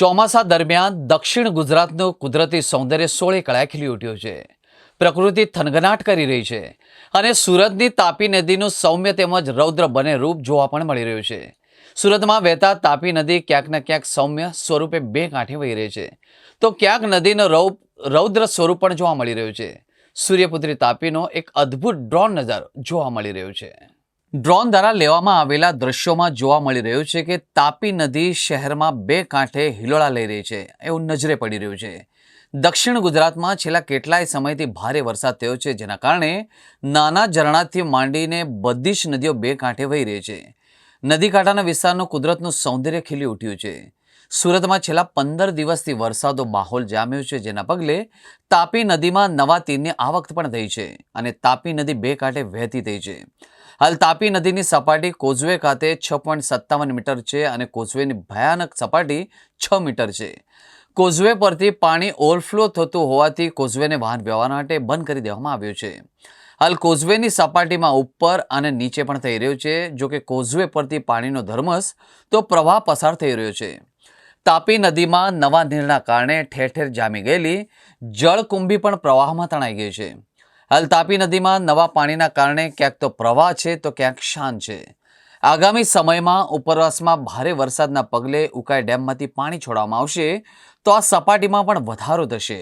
ચોમાસા દરમિયાન દક્ષિણ ગુજરાતનું કુદરતી સૌંદર્ય સોળે કળાએ ખીલી ઉઠ્યું છે. પ્રકૃતિ થનગનાટ કરી રહી છે અને સુરતની તાપી નદીનું સૌમ્ય તેમજ રૌદ્ર બને રૂપ જોવા પણ મળી રહ્યું છે. સુરતમાં વહેતા તાપી નદી ક્યાંક ને ક્યાંક સૌમ્ય સ્વરૂપે બે કાંઠે વહી રહી છે. તો ક્યાંક નદીનો રૌપ રૌદ્ર સ્વરૂપ પણ જોવા મળી રહ્યું છે. સૂર્યપુત્રી તાપીનો એક અદ્ભુત ડ્રોન નજારો જોવા મળી રહ્યો છે. ડ્રોન દ્વારા લેવામાં આવેલા દ્રશ્યોમાં જોવા મળી રહ્યું છે કે તાપી નદી શહેરમાં બે કાંઠે હિલોળા લઈ રહી છે, એવું નજરે પડી રહ્યું છે. દક્ષિણ ગુજરાતમાં છેલ્લા કેટલાય સમયથી ભારે વરસાદ થયો છે, જેના કારણે નાના ઝરણાથી માંડીને બધી જ નદીઓ બે કાંઠે વહી રહી છે. નદી કાંઠાના વિસ્તારનું કુદરતનું સૌંદર્ય ખીલી ઉઠ્યું છે. સુરતમાં છેલ્લા પંદર દિવસથી વરસાદો માહોલ જામ્યો છે, જેના પગલે તાપી નદીમાં નવા તીરની આવક પણ થઈ છે અને તાપી નદી બે કાંઠે વહેતી થઈ છે. હાલ તાપી નદીની સપાટી કોઝવે ખાતે છ પોઈન્ટ સત્તાવન મીટર છે અને કોઝવેની ભયાનક સપાટી છ મીટર છે. કોઝવે પરથી પાણી ઓવરફ્લો થતું હોવાથી કોઝવેને વાહન વ્યવહાર માટે બંધ કરી દેવામાં આવ્યો છે. હાલ કોઝવેની સપાટીમાં ઉપર અને નીચે પણ થઈ રહ્યું છે. જો કે કોઝવે પરથી પાણીનો ધર્મસ તો પ્રવાહ પસાર થઈ રહ્યો છે. તાપી નદીમાં નવા નીરના કારણે ઠેર ઠેર જામી ગયેલી જળકુંભી પણ પ્રવાહમાં તણાઈ ગઈ છે. હાલ તાપી નદીમાં નવા પાણીના કારણે ક્યાંક તો પ્રવાહ છે તો ક્યાંક શાન છે. આગામી સમયમાં ઉપરવાસમાં ભારે વરસાદના પગલે ઉકાઈ ડેમમાંથી પાણી છોડવામાં આવશે તો આ સપાટીમાં પણ વધારો થશે.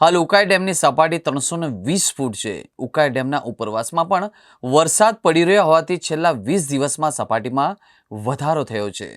હાલ ઉકાઈ ડેમની સપાટી ત્રણસો વીસ ફૂટ છે. ઉકાઈ ડેમના ઉપરવાસમાં પણ વરસાદ પડી રહ્યો હોવાથી છેલ્લા વીસ દિવસમાં સપાટીમાં વધારો થયો છે.